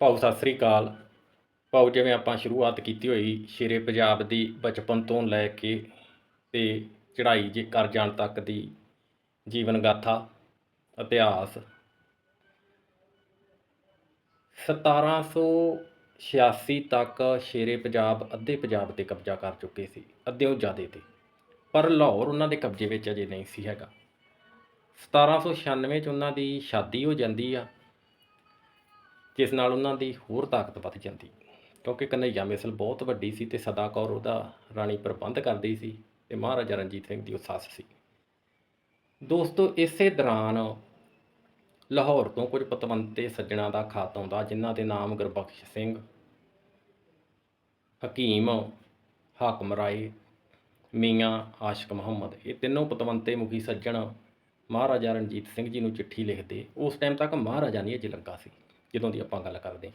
ਭਾਊ ਸਤਿ ਸ੍ਰੀ ਅਕਾਲ। ਭਾਊ ਜਿਵੇਂ ਆਪਾਂ ਸ਼ੁਰੂਆਤ ਕੀਤੀ ਹੋਈ ਸ਼ੇਰੇ ਪੰਜਾਬ ਦੀ ਬਚਪਨ ਤੋਂ ਲੈ ਕੇ ਤੇ ਚੜ੍ਹਾਈ ਜੇ ਕਰ ਜਾਣ ਤੱਕ ਦੀ ਜੀਵਨ ਗਾਥਾ, ਇਤਿਹਾਸ। 1786 ਤੱਕ ਸ਼ੇਰੇ ਪੰਜਾਬ ਅੱਧੇ ਪੰਜਾਬ ਤੇ ਕਬਜ਼ਾ ਕਰ ਚੁੱਕੇ ਸੀ, ਅੱਧੇ ਉਹ ਜ਼ਿਆਦੇ ਤੇ। ਪਰ ਲਾਹੌਰ ਉਹਨਾਂ ਦੇ ਕਬਜ਼ੇ ਵਿੱਚ ਅਜੇ ਨਹੀਂ ਸੀ ਹੈਗਾ। 1796 ਚ ਉਹਨਾਂ ਦੀ ਸ਼ਾਦੀ ਹੋ ਜਾਂਦੀ ਆ। ਜਿਸ ਨਾਲ ਉਹਨਾਂ ਦੀ ਹੋਰ ਤਾਕਤ ਵੱਧ ਜਾਂਦੀ। ਕਿਉਂਕਿ ਕਨ੍ਹਈਆ ਮਿਸਲ ਬਹੁਤ ਵੱਡੀ ਸੀ ਤੇ ਸਦਾ ਕੌਰ ਉਹਦਾ ਰਾਣੀ ਪ੍ਰਬੰਧ ਕਰਦੀ ਸੀ ਤੇ ਮਹਾਰਾਜਾ ਰਣਜੀਤ ਸਿੰਘ ਦੀ ਉਹ ਸੱਸ ਸੀ। ਦੋਸਤੋ, ਇਸੇ ਦੌਰਾਨ ਲਾਹੌਰ ਤੋਂ ਕੁਝ ਪਤਵੰਤੇ ਸੱਜਣਾ ਦਾ ਖਾਤ ਆਉਂਦਾ, ਜਿਨ੍ਹਾਂ ਦੇ ਨਾਮ ਗੁਰਬਖਸ਼ ਸਿੰਘ, ਹਕੀਮ, ਹਾਕਮ ਰਾਏ, ਮੀਆਂ, ਆਸ਼ਕ ਮੁਹੰਮਦ, ਇਹ ਤਿੰਨੋਂ ਪਤਵੰਤੇ ਮੁਖੀ ਸੱਜਣ ਮਹਾਰਾਜਾ ਰਣਜੀਤ ਸਿੰਘ ਜੀ ਨੂੰ ਚਿੱਠੀ ਲਿਖਦੇ। ਉਸ ਟਾਈਮ ਤੱਕ ਮਹਾਰਾਜਾ ਨਹੀਂ ਅਜੇ ਲੱਗਾ ਸੀ। ਜਦੋਂ ਦੀ ਆਪਾਂ ਗੱਲ ਕਰਦੇ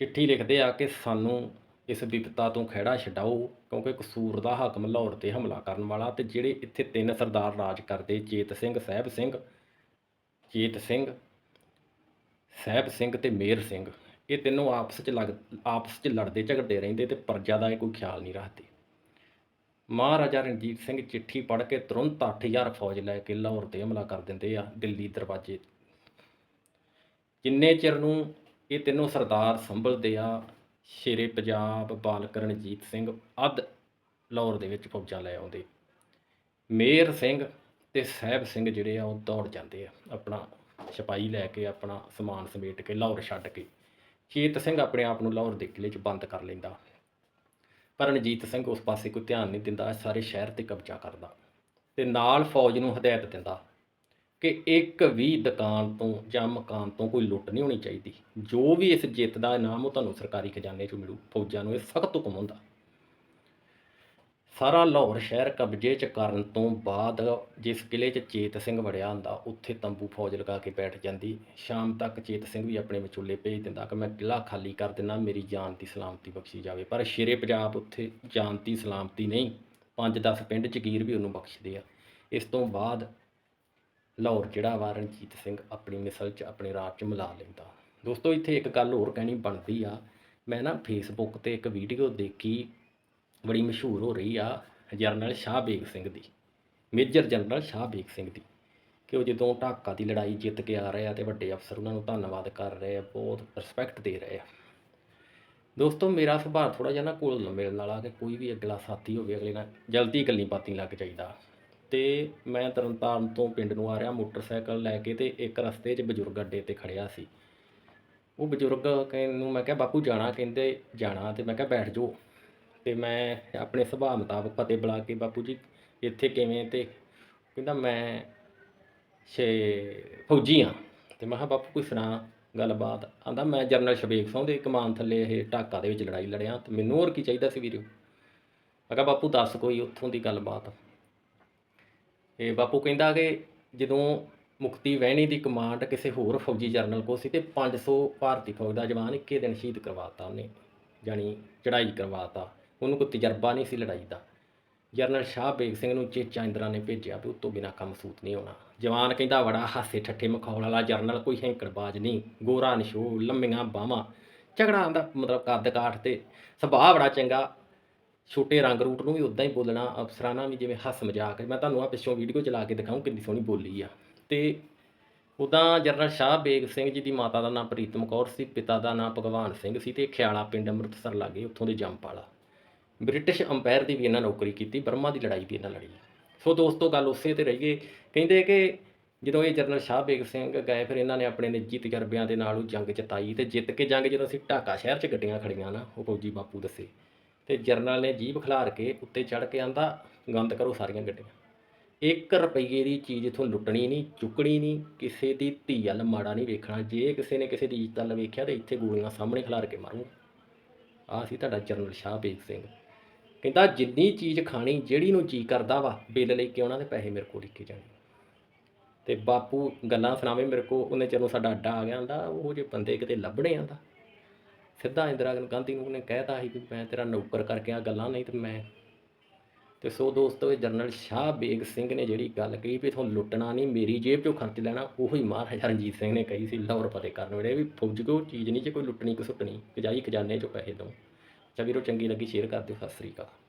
ਚਿੱਠੀ ਲਿਖਦੇ ਆ ਕਿ ਸਾਨੂੰ ਇਸ ਵਿਪਤਾ ਤੋਂ ਖਹਿੜਾ ਛਡਾਓ, ਕਿਉਂਕਿ ਕਸੂਰ ਦਾ ਹਾਕਮ ਲਾਹੌਰ ਤੇ ਹਮਲਾ ਕਰਨ ਵਾਲਾ ਤੇ ਜਿਹੜੇ ਇੱਥੇ ਤਿੰਨ ਸਰਦਾਰ ਰਾਜ ਕਰਦੇ ਚੇਤ ਸਿੰਘ, ਸਾਹਿਬ ਸਿੰਘ ਚੇਤ ਸਿੰਘ, ਸਾਹਿਬ ਸਿੰਘ ਤੇ ਮੇਰ ਸਿੰਘ, ਇਹ ਤਿੰਨੋਂ ਆਪਸ 'ਚ ਲੱਗ, ਆਪਸ 'ਚ ਲੜਦੇ ਝਗੜਦੇ ਰਹਿੰਦੇ ਤੇ ਪਰਜਾ ਦਾ ਇਹ ਕੋਈ ਖਿਆਲ ਨਹੀਂ ਰੱਖਦੇ। ਮਹਾਰਾਜਾ ਰਣਜੀਤ ਸਿੰਘ ਚਿੱਠੀ ਪੜ੍ਹ ਕੇ ਤੁਰੰਤ 8000 ਫੌਜ ਲੈ ਕੇ ਲਾਹੌਰ ਤੇ ਹਮਲਾ ਕਰ ਦਿੰਦੇ ਆ, ਦਿੱਲੀ ਦਰਵਾਜ਼ੇ ਜਿੰਨੇ ਚਿਰ ਨੂੰ ਇਹ ਤਿੰਨੋਂ ਸਰਦਾਰ ਸੰਭਲਦੇ ਆ, ਸ਼ੇਰੇ ਪੰਜਾਬ ਬਾਲਕ ਰਣਜੀਤ ਸਿੰਘ ਅੱਧ ਲਾਹੌਰ ਦੇ ਵਿੱਚ ਫੌਜਾਂ ਲੈ ਆਉਂਦੇ। ਮੇਰ ਸਿੰਘ ਤੇ ਸਾਹਿਬ ਸਿੰਘ ਜਿਹੜੇ ਆ, ਉਹ ਦੌੜ ਜਾਂਦੇ ਆ, ਆਪਣਾ ਸਿਪਾਹੀ ਲੈ ਕੇ, ਆਪਣਾ ਸਮਾਨ ਸਮੇਟ ਕੇ, ਲਾਹੌਰ ਛੱਡ ਕੇ। ਚੇਤ ਸਿੰਘ ਆਪਣੇ ਆਪ ਨੂੰ ਲਾਹੌਰ ਦੇ ਕਿਲੇ 'ਚ ਬੰਦ ਕਰ ਲੈਂਦਾ। ਪਰ ਰਣਜੀਤ ਸਿੰਘ ਉਸ ਪਾਸੇ ਕੋਈ ਧਿਆਨ ਨਹੀਂ ਦਿੰਦਾ, ਸਾਰੇ ਸ਼ਹਿਰ ਤੇ ਕਬਜ਼ਾ ਕਰਦਾ ਤੇ ਨਾਲ ਫੌਜ ਨੂੰ ਹਦਾਇਤ ਦਿੰਦਾ ਕਿ ਇੱਕ ਵੀ ਦੁਕਾਨ ਤੋਂ ਜਾਂ ਮਕਾਨ ਤੋਂ ਕੋਈ ਲੁੱਟ ਨਹੀਂ ਹੋਣੀ ਚਾਹੀਦੀ। ਜੋ ਵੀ ਇਸ ਜਿੱਤ ਦਾ ਇਨਾਮ ਉਹ ਤੁਹਾਨੂੰ ਸਰਕਾਰੀ ਖਜ਼ਾਨੇ 'ਚੋਂ ਮਿਲੂ, ਫੌਜਾਂ ਨੂੰ ਇਹ ਸਖਤ ਹੁਕਮ ਹੁੰਦਾ। ਸਾਰਾ ਲਾਹੌਰ ਸ਼ਹਿਰ ਕਬਜ਼ੇ 'ਚ ਕਰਨ ਤੋਂ ਬਾਅਦ ਜਿਸ ਕਿਲੇ 'ਚ ਚੇਤ ਸਿੰਘ ਵੜਿਆ ਹੁੰਦਾ, ਉੱਥੇ ਤੰਬੂ ਫੌਜ ਲਗਾ ਕੇ ਬੈਠ ਜਾਂਦੀ। ਸ਼ਾਮ ਤੱਕ ਚੇਤ ਸਿੰਘ ਵੀ ਆਪਣੇ ਵਿਚੋਲੇ ਭੇਜ ਦਿੰਦਾ ਕਿ ਮੈਂ ਕਿਲਾ ਖਾਲੀ ਕਰ ਦਿੰਦਾ, ਮੇਰੀ ਜਾਨ ਦੀ ਸਲਾਮਤੀ ਬਖਸ਼ੀ ਜਾਵੇ। ਪਰ ਸ਼ੇਰੇ ਪੰਜਾਬ ਉੱਥੇ ਜਾਨ ਦੀ ਸਲਾਮਤੀ ਨਹੀਂ। 5-10 ਪਿੰਡ ਜਗੀਰ ਵੀ ਉਹਨੂੰ ਬਖਸ਼ਦੇ ਆ। ਇਸ ਤੋਂ ਬਾਅਦ ਲਾਹੌਰ ਜਿਹੜਾ ਵਾ ਰਣਜੀਤ ਸਿੰਘ ਆਪਣੀ ਮਿਸਲ 'ਚ ਆਪਣੇ ਰਾਜ 'ਚ ਮਿਲਾ ਲੈਂਦਾ। ਦੋਸਤੋ, ਇੱਥੇ ਇੱਕ ਗੱਲ ਹੋਰ ਕਹਿਣੀ ਬਣਦੀ ਆ। ਮੈਂ ਨਾ ਫੇਸਬੁੱਕ ਤੇ ਇੱਕ ਵੀਡੀਓ ਦੇਖੀ, ਬੜੀ ਮਸ਼ਹੂਰ ਹੋ ਰਹੀ ਆ ਜਰਨਲ ਸ਼ਾਹ ਬੇਗ ਸਿੰਘ ਦੀ, ਮੇਜਰ ਜਨਰਲ ਸ਼ਾਹ ਬੇਗ ਸਿੰਘ ਦੀ। ਕਿ ਉਹ ਜਦੋਂ ਢਾਕਾ ਦੀ ਲੜਾਈ ਜਿੱਤ ਕੇ ਆ ਰਹੇ ਆ ਤੇ ਵੱਡੇ ਅਫਸਰ ਉਹਨਾਂ ਨੂੰ ਧੰਨਵਾਦ ਕਰ ਰਹੇ ਆ, ਬਹੁਤ ਰਿਸਪੈਕਟ ਦੇ ਰਹੇ ਆ। ਦੋਸਤੋ, ਮੇਰਾ ਸੁਭਾਅ ਥੋੜਾ ਜਿਹਾ ਨਾ ਕੋਲ ਮਿਲਣ ਵਾਲਾ ਕਿ ਕੋਈ ਵੀ ਅਗਲਾ ਸਾਥੀ ਹੋਵੇ, ਅਗਲੇ ਨਾਲ ਜਲਦੀ ਗੱਲੀ ਬਾਤੀ ਲੱਗ ਜਾਈਦਾ। ਤੇ ਮੈਂ ਤਰਨਤਾਰਨ ਤੋਂ ਪਿੰਡ ਨੂੰ ਆ ਰਿਹਾ, ਮੋਟਰਸਾਈਕਲ ਲੈ ਕੇ ਤੇ ਇੱਕ ਰਸਤੇ 'ਚ ਬਜ਼ੁਰਗ ਅੱਡੇ ਤੇ ਖੜਿਆ ਸੀ। ਉਹ ਬਜ਼ੁਰਗ ਕਹਿਣ ਨੂੰ ਮੈਂ ਕਿਹਾ, ਬਾਪੂ ਜਾਣਾ? ਕਹਿੰਦੇ, ਜਾਣਾ। ਤੇ ਮੈਂ ਕਿਹਾ, ਬੈਠ ਜਾਓ। ਤੇ ਮੈਂ ਆਪਣੇ ਸੁਭਾਅ ਮੁਤਾਬਕ ਪਤੇ ਬੁਲਾ ਕੇ, ਬਾਪੂ ਜੀ, ਇੱਥੇ ਕਿਵੇਂ? ਤੇ ਕਹਿੰਦਾ, ਮੈਂ ਛੇ ਫੌਜੀ ਆ। ਤੇ ਮੈਂ ਕਿਹਾ, ਬਾਪੂ, ਕੋਈ ਸੁਣਾ ਗੱਲਬਾਤ? ਆਂਦਾ, ਮੈਂ ਜਰਨਲ ਸ਼ਬੇਗ ਸਿੰਘ ਦੇ ਕਮਾਨ ਥੱਲੇ ਇਹ ਢਾਕਾ ਦੇ ਵਿੱਚ ਲੜਾਈ ਲੜਿਆ। ਤੇ ਮੈਨੂੰ ਹੋਰ ਕੀ ਚਾਹੀਦਾ ਸੀ ਵੀਰੋ? ਮੈਂ ਕਿਹਾ, ਬਾਪੂ, ਦੱਸ ਕੋਈ ਉੱਥੋਂ ਦੀ ਗੱਲਬਾਤ। ਇਹ ਬਾਪੂ ਕਹਿੰਦਾ ਕਿ ਜਦੋਂ ਮੁਕਤੀ ਵਹਿਣੀ ਦੀ ਕਮਾਂਡ ਕਿਸੇ ਹੋਰ ਫੌਜੀ ਜਰਨਲ ਕੋਲ ਸੀ ਤੇ 500 ਭਾਰਤੀ ਫੌਜ ਦਾ ਜਵਾਨ ਇੱਕੇ ਦਿਨ ਸ਼ਹੀਦ ਕਰਵਾਤਾ ਉਹਨੇ, ਜਾਣੀ ਚੜ੍ਹਾਈ ਕਰਵਾਤਾ ਉਹਨੂੰ ਕੋਈ ਤਜਰਬਾ ਨਹੀਂ ਸੀ ਲੜਾਈ ਦਾ। ਜਰਨਲ ਸ਼ਾਹ ਬੇਗ ਸਿੰਘ ਨੂੰ ਚੇਚਾ ਇੰਦਰਾ ਨੇ ਭੇਜਿਆ ਵੀ ਉਤੋਂ ਬਿਨਾ ਕੰਮ ਸੂਤ ਨਹੀਂ ਹੋਣਾ ਜਵਾਨ ਕਹਿੰਦਾ ਬੜਾ ਹਾਸੇ ਠੱਠੇ ਮਖੌਲ ਵਾਲਾ ਜਰਨਲ, ਕੋਈ ਹੈਂਕੜਬਾਜ਼ ਨਹੀਂ। ਗੋਰਾ ਨਿਸ਼ੋ ਲੰਮੀਆਂ ਬਾਹਾਂ, ਝਗੜਾ ਆਂਦਾ ਮਤਲਬ ਕੱਦ ਕਾਠ ਤੇ। ਸੁਭਾਅ ਬੜਾ ਚੰਗਾ ਛੋਟੇ ਰੰਗ ਰੂਟ ਨੂੰ ਵੀ ਉਦਾਂ ਹੀ ਬੋਲਣਾ, ਅਫਸਰਾਨਾ ਵੀ ਜਿਵੇਂ ਹੱਸ ਮਜ਼ਾਕ ਮੈਂ ਤੁਹਾਨੂੰ ਆ ਪਿੱਛੋਂ ਵੀਡੀਓ ਚਲਾ ਕੇ ਦਿਖਾਉਂ ਕਿੰਨੀ ਸੋਹਣੀ ਬੋਲੀ ਆ। ਤੇ ਉਦਾਂ ਜਨਰਲ ਸ਼ਾਹ ਬੇਗ ਸਿੰਘ ਜੀ ਦੀ ਮਾਤਾ ਦਾ ਨਾਮ ਪ੍ਰੀਤਮ ਕੌਰ ਸੀ, ਪਿਤਾ ਦਾ ਨਾਮ ਭਗਵਾਨ ਸਿੰਘ ਸੀ ਤੇ ਖਿਆਲਾ ਪਿੰਡ ਅੰਮ੍ਰਿਤਸਰ ਲਾਗੇ, ਉੱਥੋਂ ਦੇ ਜੰਮਪਾਲਾ। ਬ੍ਰਿਟਿਸ਼ ਅੰਪਾਇਰ ਦੀ ਵੀ ਇਹਨਾਂ ਨੌਕਰੀ ਕੀਤੀ, ਬਰਮਾ ਦੀ ਲੜਾਈ ਵੀ ਇਹਨਾਂ ਲੜੀ। ਸੋ ਦੋਸਤੋ, ਗੱਲ ਉਸੇ ਤੇ ਰਹੀਏ। ਕਹਿੰਦੇ ਕਿ ਜਦੋਂ ਇਹ ਜਨਰਲ ਸ਼ਾਹ ਬੇਗ ਸਿੰਘ ਗਏ, ਫਿਰ ਇਹਨਾਂ ਨੇ ਆਪਣੇ ਨਿੱਜੀ ਤਜਰਬਿਆਂ ਦੇ ਨਾਲ ਉਹ ਜੰਗ ਜਿਤਾਈ ਤੇ ਜਿੱਤ ਕੇ ਜੰਗ ਜਦੋਂ ਅਸੀਂ ਢਾਕਾ ਸ਼ਹਿਰ 'ਚ ਗੱਡੀਆਂ ਖੜੀਆਂ ਨਾ, ਉਹ ਫੌਜੀ ਬਾਪੂ ਦੱਸੇ। ਤੇ ਜਰਨਲ ਨੇ ਜੀਭ ਖਿਲਾਰ ਕੇ ਉੱਤੇ ਚੜ੍ਹ ਕੇ ਆਂਦਾ, ਗੰਦ ਕਰੋ ਸਾਰੀਆਂ ਗੱਡੀਆਂ। 1 ਰੁਪਈਏ ਦੀ ਚੀਜ਼ ਇਥੋਂ ਲੁੱਟਣੀ ਨਹੀਂ, ਚੁੱਕਣੀ ਨਹੀਂ, ਕਿਸੇ ਦੀ ਧੀ ਵੱਲ ਮਾੜਾ ਨਹੀਂ ਵੇਖਣਾ। ਜੇ ਕਿਸੇ ਨੇ ਕਿਸੇ ਦੀ ਇੱਜ਼ਤ ਵੱਲ ਵੇਖਿਆ ਤੇ ਇੱਥੇ ਗੋਲੀਆਂ ਸਾਹਮਣੇ ਖਿਲਾਰ ਕੇ ਮਾਰੂ। ਆਹ ਸੀ ਤੁਹਾਡਾ ਜਰਨਲ ਸ਼ਾਹ ਬੇਗ ਸਿੰਘ। ਕਹਿੰਦਾ, ਜਿੰਨੀ ਚੀਜ਼ ਖਾਣੀ, ਜਿਹੜੀ ਨੂੰ ਜੀ ਕਰਦਾ ਵਾ, ਬਿੱਲ ਲੈ ਕੇ ਆਉਣਾ ਤੇ ਪੈਸੇ ਮੇਰੇ ਕੋਲ ਲਿਖੇ ਜਾਣੇ ਤੇ ਬਾਪੂ ਗੱਲਾਂ ਸੁਣਾਵੇ ਮੇਰੇ ਕੋ, ਉਹਨੇ ਚਿਰ ਸਾਡਾ ਅੱਡਾ ਆ ਗਿਆ ਆਂਦਾ, ਉਹ ਜੇ ਬੰਦੇ ਕਿਤੇ ਲੱਭਣੇ ਆਂਦਾ। ਸਿੱਧਾ ਇੰਦਰਾ ਗਾਂਧੀ ਨੂੰ ਉਹਨੇ ਕਹਿਤਾ ਸੀ ਵੀ ਮੈਂ ਤੇਰਾ ਨੌਕਰ ਕਰਕੇ ਆ ਗੱਲਾਂ ਨਹੀਂ ਤੇ ਮੈਂ ਤੇ ਸੋ ਦੋਸਤੋ, ਇਹ ਜਨਰਲ ਸ਼ਾਹ ਬੇਗ ਸਿੰਘ ਨੇ ਜਿਹੜੀ ਗੱਲ ਕਹੀ ਵੀ ਤੁਹਾਨੂੰ ਲੁੱਟਣਾ ਨਹੀਂ, ਮੇਰੀ ਜੇਬ ਚੋਂ ਖਰਚ ਲੈਣਾ, ਉਹੀ ਮਹਾਰਾਜਾ ਰਣਜੀਤ ਸਿੰਘ ਨੇ ਕਹੀ ਸੀ ਲਾਹੌਰ ਫਤਿਹ ਕਰਨ ਵੇਲੇ ਵੀ ਫੌਜ ਕੋ ਚੀਜ਼ ਨਹੀਂ ਜੇ ਕੋਈ ਲੁੱਟਣੀ ਕਿ ਸੁੱਟਣੀ ਕਜਾਈ ਖਜ਼ਾਨੇ ਚੋਂ ਪੈਸੇ ਦੋ ਚਾ ਵੀਰੋ, ਚੰਗੀ ਲੱਗੀ ਸ਼ੇਅਰ ਕਰ ਦਿਓ, ਸਤਿ ਸ੍ਰੀ ਅਕਾਲ।